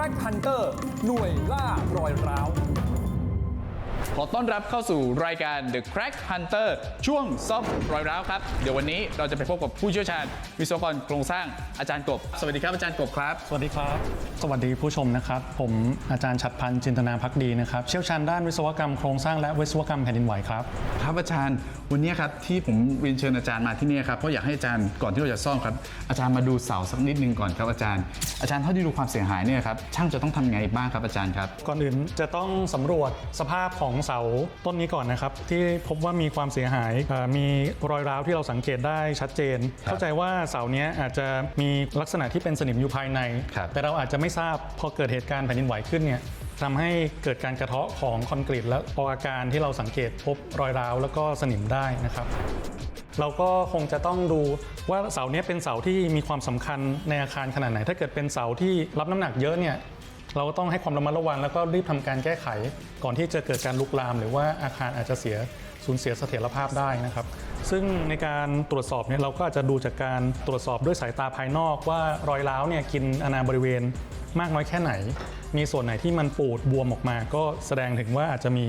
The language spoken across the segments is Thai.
แฟ a กฮันเตอร์หน่วยล่ารอยร้าว อต้อนรับเข้าสู่รายการ The Crack Hunter ช่วงซอบรอยร้าวครับ เดี๋ยววันนี้เราจะไปพบกับผู้เชี่ยวชาญ วิศวกรโครงสร้างอาจารย์กบ สวัสดีครับอาจารย์กบครับ สวัสดีครับ สวัสดีผู้ชมนะครับ ผมอาจารย์ชัดพันธ์จินตนาพักดีนะครับ เชี่ยวชาญด้านวิศวกรรมโครงสร้างและวิศวกรรมแผ่นดินไหวครับ ครับอาจารย์ วันนี้ครับที่ผมเรียนเชิญอาจารย์มาที่นี่ครับเพราะอยากให้อาจารย์ก่อนที่เราจะซ่อมครับ อาจารย์มาดูเสาสักนิดนึงก่อนครับอาจารย์ อาจารย์เท่าที่ดูความเสียหายเนี่ยครับช่างจะต้องทำยังไงบ้างครับอาจารย์ครับ ก่อนอื่นจะต้องสำรวจสภาพของเสาต้นนี้ก่อนนะครับ ที่พบว่ามีความเสียหายเอ่อมีรอยร้าวที่เราสังเกตได้ชัดเจน เข้าใจว่าเสาเนี้ยอาจจะมีลักษณะที่เป็นสนิมอยู่ภายในครับแต่เราอาจจะไม่ทราบพอเกิดเหตุการณ์แผ่นดินไหวขึ้นเนี่ยทำให้เกิดการกระเทาะของคอนกรีตและพออาการที่เราสังเกตพบรอยร้าวแล้วก็สนิมได้นะครับเราก็คงจะต้องดูว่าเสาเนี้ยเป็นเสาที่มีความสำคัญในอาคารขนาดไหน ถ้าเกิดเป็นเสาที่รับน้ำหนักเยอะเนี่ย เราก็ต้องให้ความระมัดระวังแล้วก็รีบทำการแก้ไข ก่อนที่จะเกิดการลุกลาม หรือว่าอาคารอาจจะเสียสูญเสียเสถียรภาพได้นะครับ ซึ่งในการตรวจสอบเนี่ยเราก็อาจจะดูจากการตรวจสอบด้วยสายตาภายนอกว่ารอยร้าวเนี่ยกินอาณาบริเวณมากน้อยแค่ไหน มีส่วนไหนที่มันปูดบวมออกมา ก็แสดงถึงว่าอาจจะมี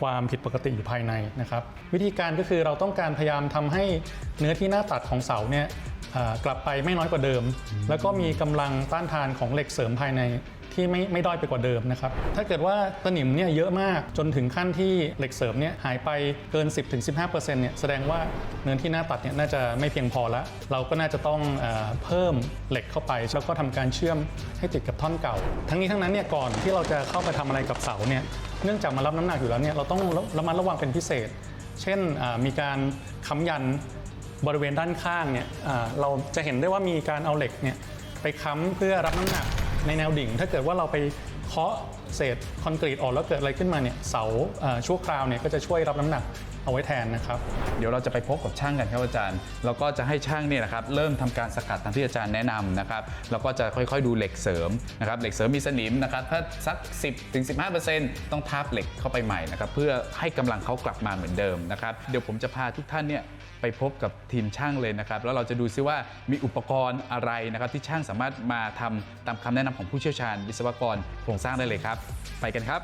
ความผิดปกติอยู่ภายในนะครับ วิธีการก็คือเราต้องการพยายามทำให้เนื้อที่หน้าตัดของเสาเนี่ยกลับไปไม่น้อยกว่าเดิม แล้วก็มีกำลังต้านทานของเหล็กเสริมภายใน ที่ไม่ไม่ด้อยไปกว่าเดิมนะครับ ถ้าเกิดว่าตะหนิมเนี่ยเยอะมากจนถึงขั้นที่เหล็กเสริมเนี่ยหายไปเกิน 10-15%เนี่ยแสดงว่าเนื้อที่หน้าตัดเนี่ยน่าจะไม่เพียงพอแล้วเราก็น่าจะต้องเออเพิ่มเหล็กเข้าไป แล้วก็ทำการเชื่อมให้ติดกับท่อนเก่า ทั้งนี้ทั้งนั้นเนี่ยก่อนที่เราจะเข้าไปทำอะไรกับเสาเนี่ยเนื่องจากมันรับน้ำหนักอยู่แล้วเนี่ยเราต้องระมัดระวังเป็นพิเศษ เช่นอ่ามีการค้ำยัน บริเวณด้านข้างเนี่ยอ่าเราจะเห็นได้ว่ามีการเอาเหล็กเนี่ยไปค้ำเพื่อรับน้ำหนัก ในแนวดิ่ง ถ้าเกิดว่าเราไปเคาะเศษคอนกรีตออกแล้วเกิดอะไรขึ้นมาเนี่ยเสาชั่วคราวเนี่ยก็จะช่วยรับน้ำหนัก เอาไว้แทนนะครับ เดี๋ยวเราจะไปพบกับช่างกันครับอาจารย์ แล้วก็จะให้ช่างเนี่ยนะครับเริ่มทำการสกัดตามที่อาจารย์แนะนำนะครับ แล้วก็จะค่อยๆดูเหล็กเสริมนะครับ เหล็กเสริมมีสนิมนะครับ ถ้าสัก 10ถึง15 ต้องทับเหล็กเข้าไปใหม่นะครับ เพื่อให้กำลังเขากลับมาเหมือนเดิมนะครับ เดี๋ยวผมจะพาทุกท่านเนี่ยไปพบกับทีมช่างเลยนะครับ แล้วเราจะดูซิว่ามีอุปกรณ์อะไรนะครับ ที่ช่างสามารถมาทำตามคำแนะนำของผู้เชี่ยวชาญ วิศวกรโครงสร้างได้เลยครับ ไปกันครับ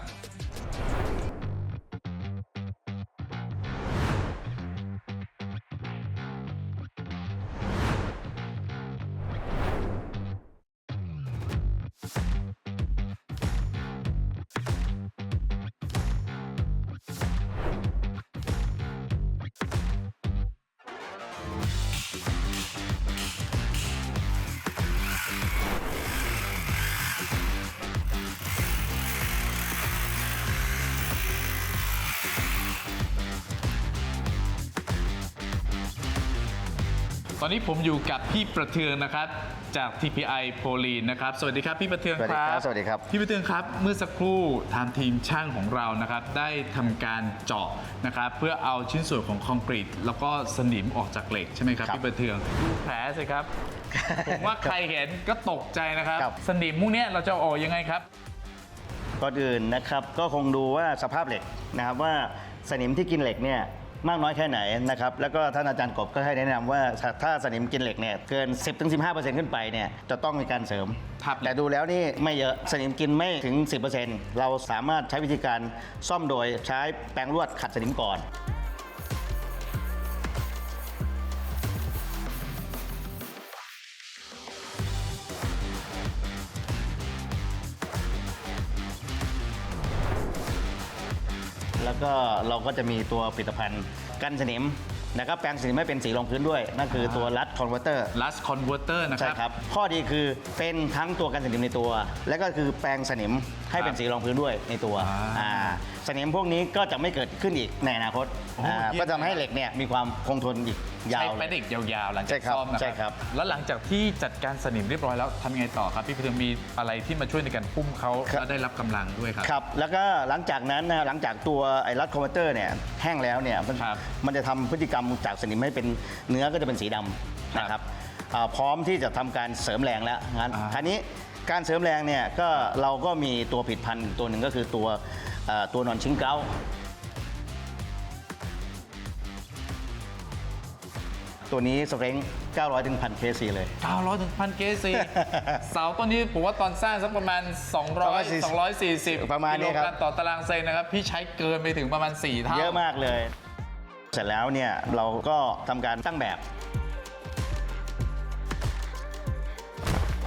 ตอนนี้ผมอยู่กับพี่ประเทืองนะครับ จาก TPI โพลีนนะครับ สวัสดีครับพี่ประเทืองสวัสดีครับสวัสดีครับ พี่ประเทืองครับเมื่อสักครู่ทางทีมช่างของเรานะครับ ได้ทำการเจาะนะครับ เพื่อเอาชิ้นส่วนของคอนกรีต แล้วก็สนิมออกจากเหล็กใช่ไหมครับครับพี่ประเทืองดูแผลสิครับผมว่าใครเห็นก็ตกใจนะครับครับสนิมพวกเนี้ยเราจะเอาออกยังไงครับก่อนอื่นนะครับก็คงดูว่าสภาพเหล็กนะครับว่าสนิมที่กินเหล็กเนี่ย มากน้อยแค่ไหนนะครับ แล้วก็ท่านอาจารย์กบก็ให้แนะนำว่าถ้าสนิมกินเหล็กเนี่ยเกิน 10-15%ขึ้นไปเนี่ยจะต้องมีการเสริม ครับ แต่ดูแล้วนี่ไม่เยอะสนิมกินไม่ถึง 10%เราสามารถใช้วิธีการซ่อมโดยใช้แปรงลวดขัดสนิมก่อน แล้วก็เราก็จะมีตัวผลิตภัณฑ์กันสนิมนะครับแปรงสนิมให้เป็นสีรองพื้นด้วย นั่นคือตัวรัดคอนเวอร์เตอร์ Last Converter นะคใช่รับ ครับ ข้อดีคือเป็นทั้งตัวกันสนิมในตัว และก็คือแปรงสนิม ให้เป็นสีรองพื้นด้วยในตัวอ่าอ่าสนิมพวกนี้ก็จะไม่เกิดขึ้นอีกในอนาคตโอ้อ่าเยี่ยมก็จะทำให้เหล็กเนี่ยมีความคงทนอีกยาวใช้เลแป้ยนเด็กยาวๆหลังใช่จากครับซ่อมนะใช่ครับแล้วหลังจากที่จัดการสนิมเรียบร้อยแล้วทำยังไงต่อครับ พี่เพียงมีอะไรที่มาช่วยในการพุ่มเขาแล้วได้รับกำลังด้วยครับ ครับ แล้วก็หลังจากนั้นนะหลังจากตัวไอ้รัดคอมเวอร์เตอร์เนี่ยแห้งแล้วเนี่ยมันครับมันจะทำพฤติกรรมจากสนิมให้เป็นเนื้อก็จะเป็นสีดำนะครับอ่าพร้อมที่จะทำการเสริมแรงแล้วงั้นอ่า คราวนี้ การเสริมแรงเนี่ยก็เราก็มีตัวผลิดพันธ์ตัวหนึ่งก็คือตัวเอ่อตัวนอนชิงเก้าตัวนี้สเตรนท์900ถึง1,000 kc เลย 900ถึงพันเกซีเสาต้นนี้ผมว่าตอนสร้างสักประมาณ 200 240 ประมาณนี้ครับกิโลกรัมต่อตารางเซนนะครับ พี่ใช้เกินไปถึงประมาณ 4 เท่า เยอะมากเลย เสร็จแล้วเนี่ยเราก็ทำการตั้งแบบ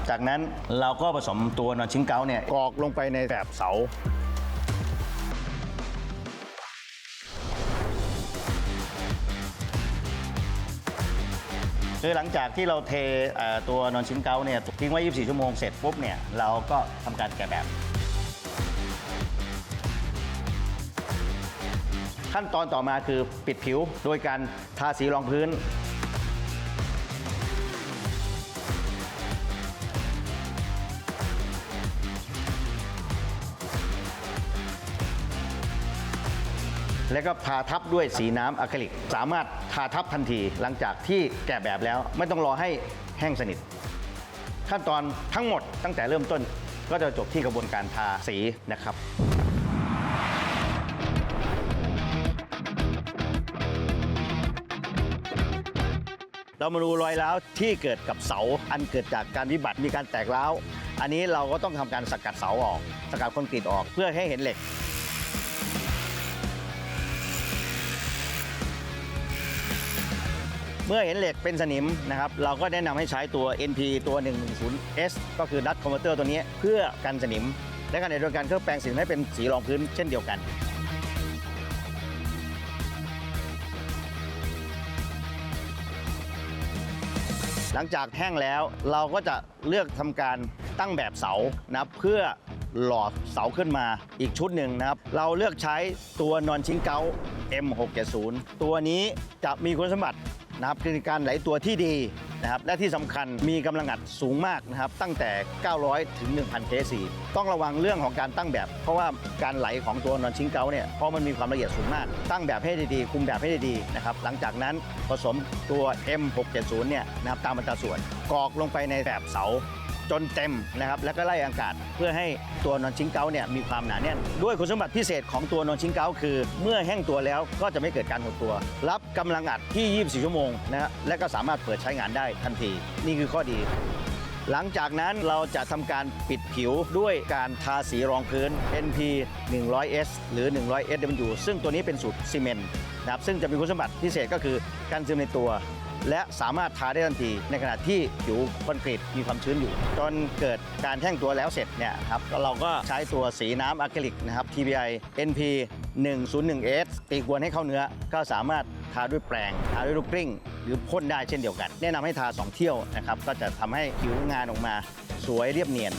จากนั้นเราก็ผสมตัวนอนชิ้งเกาเนี่ยกรอกลงไปในแบบเสา คือหลังจากที่เราเทตัวนอนชิ้นเกาเนี่ยทิ้งไว้ 24 ชั่วโมงเสร็จปุ๊บเนี่ยเราก็ทำการแกะแบบขั้นตอนต่อมาคือปิดผิวโดยการทาสีรองพื้น แล้วก็ทาทับด้วยสีน้ำอะคริลิก สามารถทาทับทันทีหลังจากที่แกะแบบแล้ว ไม่ต้องรอให้แห้งสนิท ขั้นตอนทั้งหมดตั้งแต่เริ่มต้นก็จะจบที่กระบวนการทาสีนะครับเรามาดูรอยร้าวที่เกิดกับเสาอันเกิดจากการวิบัติมีการแตกร้าว อันนี้เราก็ต้องทำการสกัดเสาออก สกัดคอนกรีตออกเพื่อให้เห็นเหล็ก เมื่อเห็นเหล็กเป็นสนิมนะครับเราก็แนะนำให้ใช้ตัว NP ตัว 110S ก็คือ Dust Converter ตัวนี้เพื่อกันสนิม และขณะเดียวกันเครื่องแปลงสีให้เป็นสีรองพื้นเช่นเดียวกันหลังจากแห้งแล้วเราก็จะเลือกทำการตั้งแบบเสานะเพื่อหล่อเสาขึ้นมาอีกชุดหนึ่งนะครับ เราเลือกใช้ตัวนอนชิงเกา M670 ตัวนี้จะมีคุณสมบัติ นะครับคือการไหลตัวที่ดีนะครับและที่สำคัญมีกำลังอัดสูงมากนะครับตั้งแต่ 900 ถึง 1,000 kc ต้องระวังเรื่องของการตั้งแบบ เพราะว่าการไหลของตัวนอนชิงเกาเนี่ยเพราะมันมีความละเอียดสูงมาก ตั้งแบบให้ดีๆคุมแบบให้ดีๆนะครับหลังจากนั้นผสมตัว M670 เนี่ยนะครับตามอัตราส่วนกรอกลงไปในแบบเสา จนเต็มนะครับแล้วก็ไล่อากาศเพื่อให้ตัวนอนชิงเกาเนี่ยมีความหนาแน่น ด้วยคุณสมบัติพิเศษของตัวนอนชิงเกาคือ เมื่อแห้งตัวแล้วก็จะไม่เกิดการหดตัว รับกำลังอัดที่ 24 ชั่วโมงนะฮะและก็สามารถเปิดใช้งานได้ทันที นี่คือข้อดีหลังจากนั้นเราจะทำการปิดผิวด้วยการทาสีรองพื้น NP 100S หรือ 100SW ซึ่งตัวนี้เป็นสูตรซีเมนต์นะครับซึ่งจะมีคุณสมบัติพิเศษก็คือกันซึมในตัว และสามารถทาได้ทันที ในขณะที่ผิวคอนกรีตมีความชื้นอยู่ จนเกิดการแห้งตัวแล้วเสร็จเนี่ยครับเราก็ใช้ตัวสีน้ำอะคริลิกนะครับ TBI NP 101S ตีกวนให้เข้าเนื้อก็สามารถทาด้วยแปรงทาด้วยลูกกลิ้ง หรือพ่นได้เช่นเดียวกัน แนะนำให้ทา 2 เที่ยวนะครับก็จะทำให้ผิวงานออกมาสวยเรียบเนียน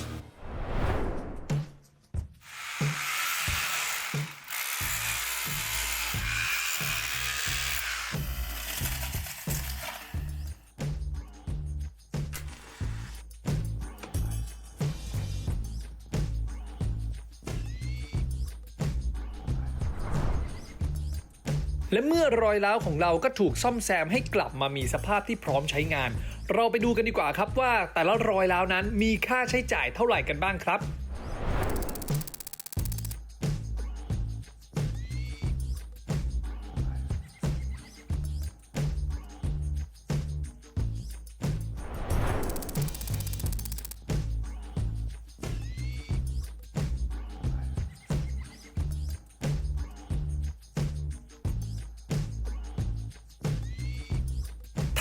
และเมื่อรอยร้าวของเราก็ถูกซ่อมแซมให้กลับมามีสภาพที่พร้อมใช้งาน เราไปดูกันดีกว่าครับว่าแต่ละรอยร้าวนั้นมีค่าใช้จ่ายเท่าไหร่กันบ้างครับ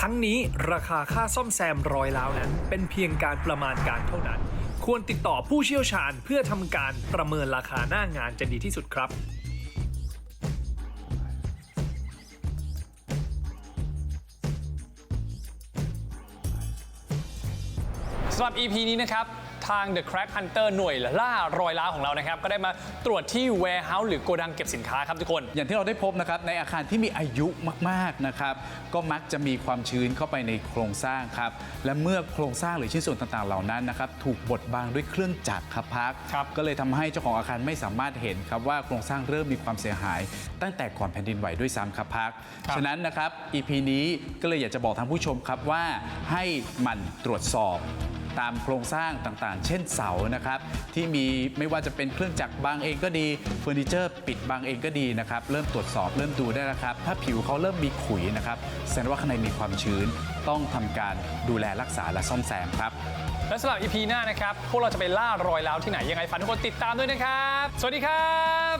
ทั้งนี้ราคาค่าซ่อมแซมรอยร้าวนั้น เป็นเพียงการประมาณการเท่านั้น ควรติดต่อผู้เชี่ยวชาญเพื่อทำการประเมินราคาหน้างานจะดีที่สุดครับสำหรับ EP นี้นะครับ ทาง The Crack Hunter หน่วยล่ารอยล้าวของเรานะครับ ก็ได้มาตรวจที่ warehouse หรือโกดังเก็บสินค้าครับทุกคน อย่างที่เราได้พบนะครับ ในอาคารที่มีอายุมากๆนะครับ ก็มักจะมีความชื้นเข้าไปในโครงสร้างครับ และเมื่อโครงสร้างหรือชิ้นส่วนต่างๆ เหล่านั้นนะครับ ถูกบดบังด้วยเครื่องจักรครับพัก ครับก็เลยทำให้เจ้าของอาคารไม่สามารถเห็นครับว่าโครงสร้างเริ่มมีความเสียหาย ตั้งแต่ก่อนแผ่นดินไหวด้วยซ้ำครับพักฉะนั้นนะครับ EP นี้ก็เลยอยากจะบอกทางผู้ชมครับว่าให้หมันตรวจสอบ ตามโครงสร้างต่างๆ เช่นเสานะครับ ที่มีไม่ว่าจะเป็นเครื่องจักรบางเองก็ดีเฟอร์นิเจอร์ปิดบางเองก็ดีนะครับ เริ่มตรวจสอบเริ่มดูได้แล้วครับ ถ้าผิวเขาเริ่มมีขุยนะครับแสดงว่าข้างในมีความชื้น ต้องทำการดูแลรักษาและซ่อมแซมครับและสำหรับ EP หน้านะครับ พวกเราจะไปล่ารอยร้าวที่ไหนยังไงฝากทุกคนติดตามด้วยนะครับ สวัสดีครับ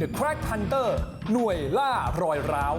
The Crack Hunter หน่วยล่ารอยร้าว